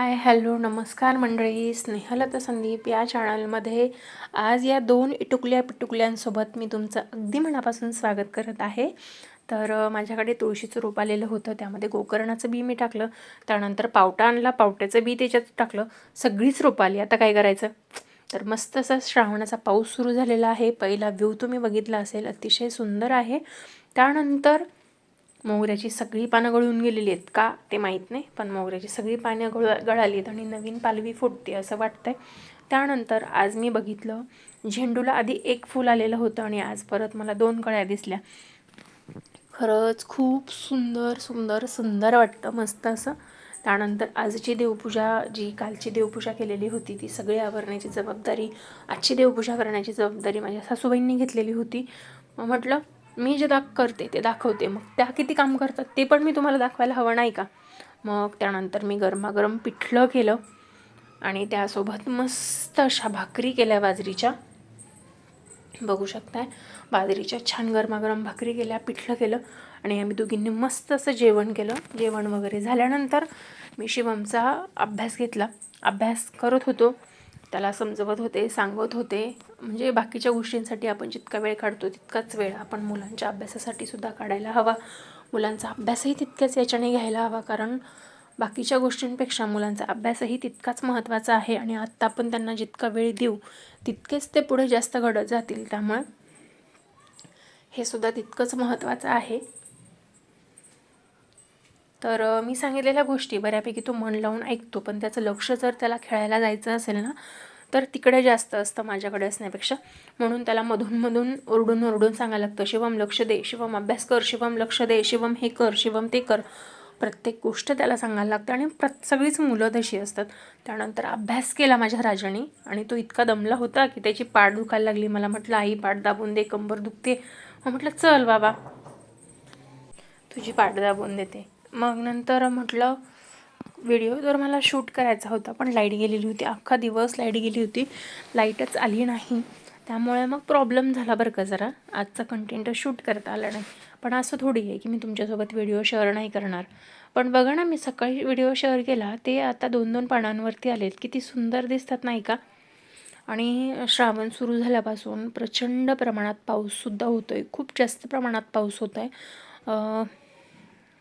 Hi hello नमस्कार मंडळी स्नेहलता संदीप या चॅनलमध्ये. आज या दोन इटुकल्या पिटुकल्यांसोबत मी तुमचं अगदी मनापासून स्वागत करत आहे. तर माझ्याकडे तुळशीचं रोप आलेलं होतं त्यामध्ये गोकर्णाचं बी मी टाकलं त्यानंतर पावटा आणला पावट्याचं बी त्याच्यात टाकलं सगळीच रोपं आली. आता काय करायचं? तर मस्त असा श्रावणाचा पाऊस सुरू झालेला आहे. पहिला व्ह्यू तुम्ही बघितला असेल अतिशय सुंदर आहे. त्यानंतर मोगऱ्याची सगळी पानं गळून गेलेली आहेत. का ते माहीत नाही पण मोगऱ्याची सगळी पानं गळ गळाली आहेत आणि नवीन पालवी फुटते असं वाटतंय. त्यानंतर आज मी बघितलं झेंडूला आधी एक फूल आलेलं होतं आणि आज परत मला दोन कळ्या दिसल्या. खरंच खूप सुंदर सुंदर सुंदर वाटतं मस्त असं. त्यानंतर आजची देवपूजा जी कालची देवपूजा केलेली होती ती सगळी आवरण्याची जबाबदारी आजची देवपूजा करण्याची जबाबदारी माझ्या सासूबाईंनी घेतलेली होती. मग म्हटलं मी जे दाख करते ते दाखवते. मग त्या किती काम करतात ते पण मी तुम्हाला दाखवायला हवं नाही का? मग त्यानंतर मी गरमागरम पिठलं केलं आणि त्यासोबत मस्त अशा भाकरी केल्या बाजरीच्या. बघू शकताय? बाजरीच्या छान गरमागरम भाकरी केल्या पिठलं केलं आणि आम्ही दोघींनी मस्त असं जेवण केलं. जेवण वगैरे झाल्यानंतर मी शिवमचा अभ्यास घेतला. अभ्यास करत होतो. त्याला समजवत होते सांगत होते. म्हणजे बाकीच्या गोष्टींसाठी आपण जितका वेळ काढतो तितकाच वेळ आपण मुलांच्या अभ्यासासाठी सुद्धा काढायला हवा. मुलांचा अभ्यासही तितक्याच याच्याने घ्यायला हवा कारण बाकीच्या गोष्टींपेक्षा मुलांचा अभ्यासही तितकाच महत्त्वाचा आहे आणि आत्ता आपण त्यांना जितका वेळ देऊ तितकेच ते पुढे जास्त घडत जातील. त्यामुळे हे सुद्धा तितकंच महत्त्वाचं आहे. तर मी सांगितलेल्या गोष्टी बऱ्यापैकी तो मन लावून ऐकतो पण त्याचं लक्ष जर त्याला खेळायला जायचं असेल ना तर तिकडे जास्त असतं माझ्याकडे असण्यापेक्षा. म्हणून त्याला मधून ओरडून ओरडून सांगायला लागतं शिवम लक्ष दे शिवम अभ्यास कर शिवम लक्ष दे शिवम हे कर शिवम ते कर. प्रत्येक गोष्ट त्याला सांगायला लागते आणि प्रत सगळीच मुलं तशी असतात. त्यानंतर अभ्यास केला माझ्या राजाने आणि तो इतका दमला होता की त्याची पाठ दुखायला लागली. मला म्हटलं आई पाठ दाबून दे कंबर दुखते. मग म्हटलं चल बाबा तुझी पाठ दाबून देते. मग नंतर म्हटलं व्हिडिओ तर मला शूट करायचा होता पण लाइट गेलेली होती. अख्खा दिवस लाइट गेली होती. लाईटच आली नाही. त्यामुळे मग प्रॉब्लेम झाला बरं का जरा. आजचा कंटेंट शूट करता आला नाही. पण असं थोडी आहे की मी तुमच्यासोबत व्हिडिओ शेअर नाही करणार. पण बघा ना मी सकाळी व्हिडिओ शेअर केला ते आता दोन दोन पानांवरती आलेत. किती सुंदर दिसतात नाही का? आणि श्रावण सुरू झाल्यापासून प्रचंड प्रमाणात पाऊससुद्धा होतो आहे खूप जास्त प्रमाणात पाऊस होत आहे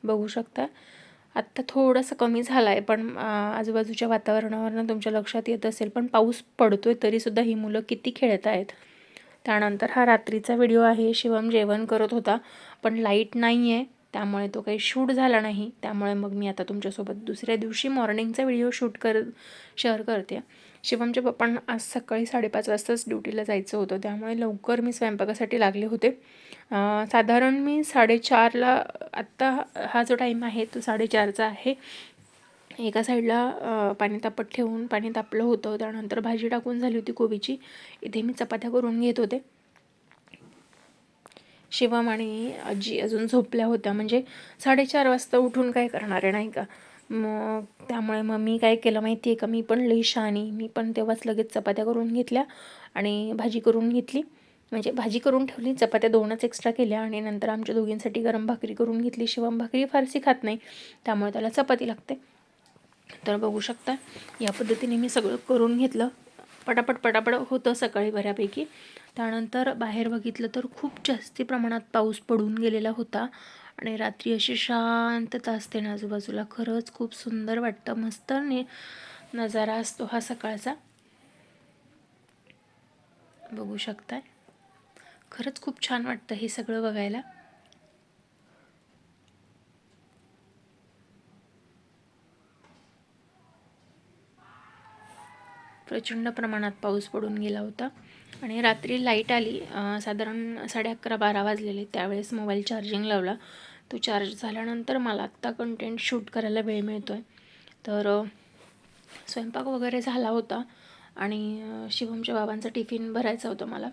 बघू शकता. आत्ता थोडंसं कमी झाला आहे पण आजूबाजूच्या वातावरणावरनं तुमच्या लक्षात येत असेल पण पाऊस पडतो आहे तरीसुद्धा ही मुलं किती खेळत आहेत. त्यानंतर हा रात्रीचा व्हिडिओ आहे शिवम जेवण करत होता पण लाइट नाही आहे त्यामुळे तो काही शूट झाला नाही. त्यामुळे मग मी आता तुमच्यासोबत दुसऱ्या दिवशी मॉर्निंगचा व्हिडिओ शूट कर शेअर करते. शिवमच्या पप्पांना आज सकाळी साडेपाच वाजताच ड्युटीला जायचं होतं. त्यामुळे लवकर मी स्वयंपाकासाठी लागले होते. साधारण मी साडेचारला आत्ता हा जो टाईम आहे तो साडेचारचा आहे. एका साईडला पाणी तापत ठेवून पाणी तापलं होतं. त्यानंतर भाजी टाकून झाली होती कोबीची. इथे मी चपात्या करून घेत होते. शिवम आणि आजी अजून झोपल्या होत्या. म्हणजे साडेचार वाजता उठून काय करणार आहे नाही का? मग त्यामुळे मग मी काय केलं माहिती आहे का? मी पण लई शहाणी. मी पण तेव्हाच लगेच चपात्या करून घेतल्या आणि भाजी करून घेतली. म्हणजे भाजी करून ठेवली चपात्या दोनच एक्स्ट्रा केल्या आणि नंतर आमच्या दोघींसाठी गरम भाकरी करून घेतली. शिवम भाकरी फारशी खात नाही त्यामुळे त्याला चपाती लागते. तर बघू शकता या पद्धतीने मी सगळं करून घेतलं. पटापट पटापट होतं सकाळी बऱ्यापैकी. त्यानंतर बाहेर बघितलं तर खूप जास्ती प्रमाणात पाऊस पडून गेलेला होता. आणि रात्री अशी शांतता असते ना आजूबाजूला खरंच खूप सुंदर वाटतं. मस्त नि नजारा असतो हा सकाळचा. बघू शकताय. खरंच खूप छान वाटतं हे सगळं बघायला. प्रचंड प्रमाणात पाऊस पडून गेला होता. आणि रात्री लाइट आली साधारण साडे अकरा बारा वाजलेले त्यावेळेस मोबाईल चार्जिंग लावला. तो चार्ज झाल्यानंतर मला आत्ता कंटेंट शूट करायला वेळ मिळतो आहे तर स्वयंपाक वगैरे झाला होता आणि शिवमच्या बाबांचा टिफिन भरायचा होता मला.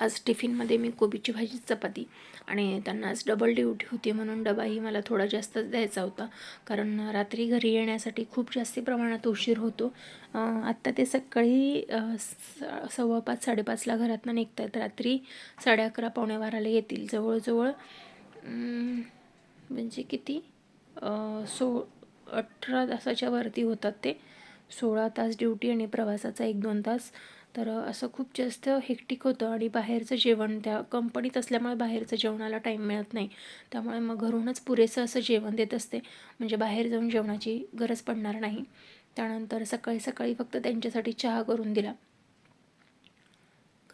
आज टिफिनमध्ये मी कोबीची भाजी चपाती आणि त्यांना आज डबल ड्युटी होती म्हणून डबाही मला थोडा जास्तच द्यायचा होता. कारण रात्री घरी येण्यासाठी खूप जास्ती प्रमाणात उशीर होतो. आत्ता ते सकाळी स- सव्वा पाच साडेपाचला घरातनं निघतात रात्री साडे अकरा पावणे बाराला येतील. जवळजवळ म्हणजे किती? सो अठरा तासाच्या वरती होतात ते. सोळा तास ड्युटी आणि प्रवासाचा एक दोन तास. तर असं खूप जास्त हेक्टिक होतं आणि बाहेरचं जेवण त्या कंपनीत असल्यामुळे बाहेरचं जेवणाला टाईम मिळत नाही. त्यामुळे मग घरूनच पुरेसं असं जेवण देत असते. म्हणजे बाहेर जाऊन जेवणाची गरज पडणार नाही. त्यानंतर सकाळी सकाळी फक्त त्यांच्यासाठी चहा करून दिला.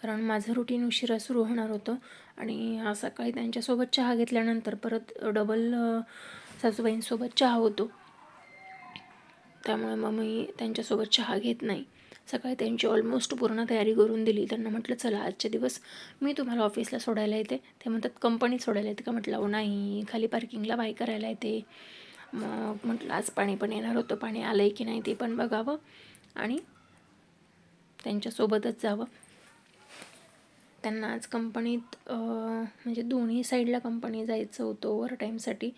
कारण माझं रुटीन उशिरा सुरू होणार होतं आणि सकाळी त्यांच्यासोबत चहा घेतल्यानंतर परत डबल सासूबाईंसोबत चहा होतो. त्यामुळे मग मी त्यांच्यासोबत चहा घेत नाही. सकाळी त्यांची ऑलमोस्ट पूर्ण तयारी करून दिली. त्यांना म्हटलं चला आजचे दिवस मी तुम्हाला ऑफिसला सोडायला येते. ते म्हणतात कंपनीत सोडायला येते का? म्हटलं हो नाही. खाली पार्किंगला बाय करायला येते. मग म्हटलं आज पाणी पण येणार होतं. पाणी आलं आहे की नाही ते पण बघावं आणि त्यांच्यासोबतच जावं. त्यांना आज कंपनीत म्हणजे दोन्ही साईडला कंपनी जायचं होतं ओव्हर टाईमसाठी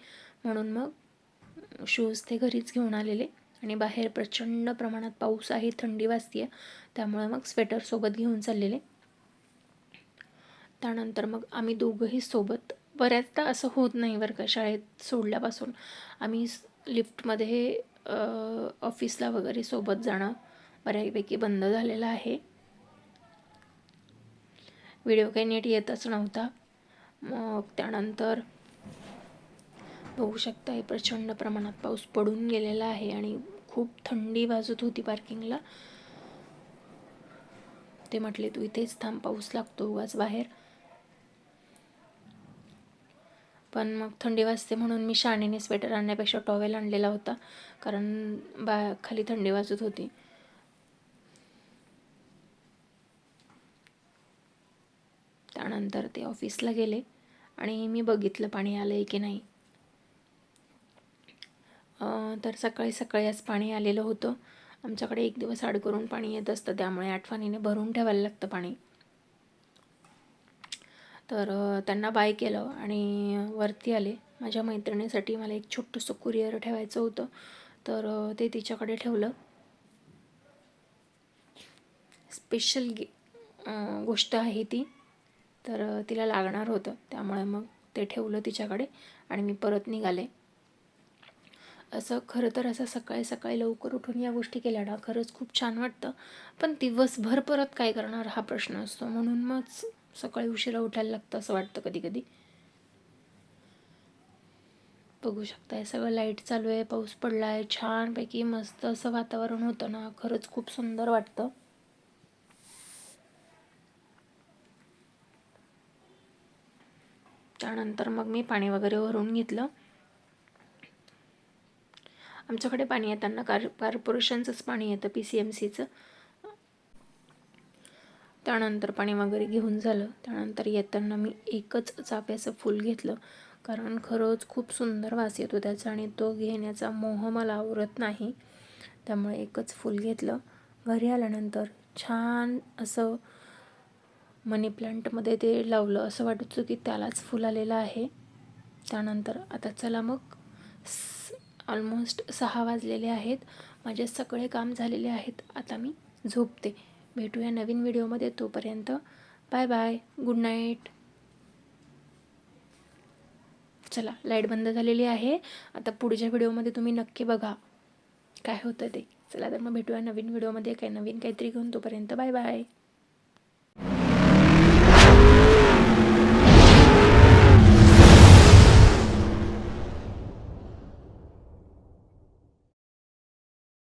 म्हणून मग शूज ते घरीच घेऊन आलेले. आणि बाहेर प्रचंड प्रमाणात पाऊस आहे थंडी वाजते त्यामुळे मग स्वेटरसोबत घेऊन चाललेले. त्यानंतर मग आम्ही दोघंही सोबत बऱ्याचदा असं होत नाही बरं का शाळेत सोडल्यापासून. आम्ही लिफ्टमध्ये ऑफिसला वगैरे सोबत जाणं बऱ्यापैकी बंद झालेलं आहे. व्हिडिओ काही नीट येतच नव्हता. मग त्यानंतर बघू शकता हे प्रचंड प्रमाणात पाऊस पडून गेलेला आहे आणि खूप थंडी वाजत होती पार्किंगला ते म्हटले तू इथेच थांब पाऊस लागतो उगाच बाहेर. पण मग थंडी वाजते म्हणून मी शाणेने स्वेटर आणण्यापेक्षा टॉवेल आणलेला होता कारण बा खाली थंडी वाजत होती. त्यानंतर ते ऑफिसला गेले आणि मी बघितलं पाणी आलं आहे की नाही. तर सकाळी सकाळी आज पाणी आलेलं होतं. आमच्याकडे एक दिवस आड करून पाणी येत असतं त्यामुळे आठवणीने भरून ठेवायला लागतं पाणी. तर त्यांना बाय केलं आणि वरती आले. माझ्या मैत्रिणीसाठी मला एक छोटंसं कुरिअर ठेवायचं होतं. तर ते तिच्याकडे ठेवलं. स्पेशल गे गोष्ट आहे ती. तर तिला लागणार होतं. त्यामुळे मग ते ठेवलं तिच्याकडे आणि मी परत निघाले. असं खरं तर असं सकाळी सकाळी लवकर उठून या गोष्टी केल्या ना खरंच खूप छान वाटतं. पण दिवसभर परत काय करणार हा प्रश्न असतो. म्हणून मग सकाळी उशिरा उठायला लागतं असं वाटतं कधी कधी बघू शकताय सगळं लाइट चालू आहे पाऊस पडला आहे छानपैकी मस्त असं वातावरण होतं ना खरंच खूप सुंदर वाटतं. त्यानंतर मग मी पाणी वगैरे भरून घेतलं. आमच्याकडे पाणी येताना कार कॉर्पोरेशनचंच पाणी येतं पी सी एम सीचं त्यानंतर पाणी वगैरे घेऊन झालं. त्यानंतर येताना मी एकच चाफ्याचं फूल घेतलं. कारण खरंच खूप सुंदर वास येतो त्याचा आणि तो घेण्याचा मोह मला आवरत नाही. त्यामुळे एकच फूल घेतलं. घरी आल्यानंतर छान असं मनी प्लांटमध्ये ते लावलं. असं वाटत होतं की त्यालाच फुल आलेलं आहे. त्यानंतर आता चला मग ऑलमोस्ट सहा वाजलेले आहेत. माझे सगळे काम झालेले आहेत. आता मी झोपते. भेटूया नवीन व्हिडिओमध्ये तोपर्यंत. बाय बाय गुड नाईट चला लाइट बंद झालेली आहे. आता पुढच्या व्हिडिओमध्ये तुम्ही नक्की बघा. काय होतं ते. चला तर मग भेटूया नवीन व्हिडिओमध्ये. काय नवीन काहीतरी घेऊन तोपर्यंत. Bye bye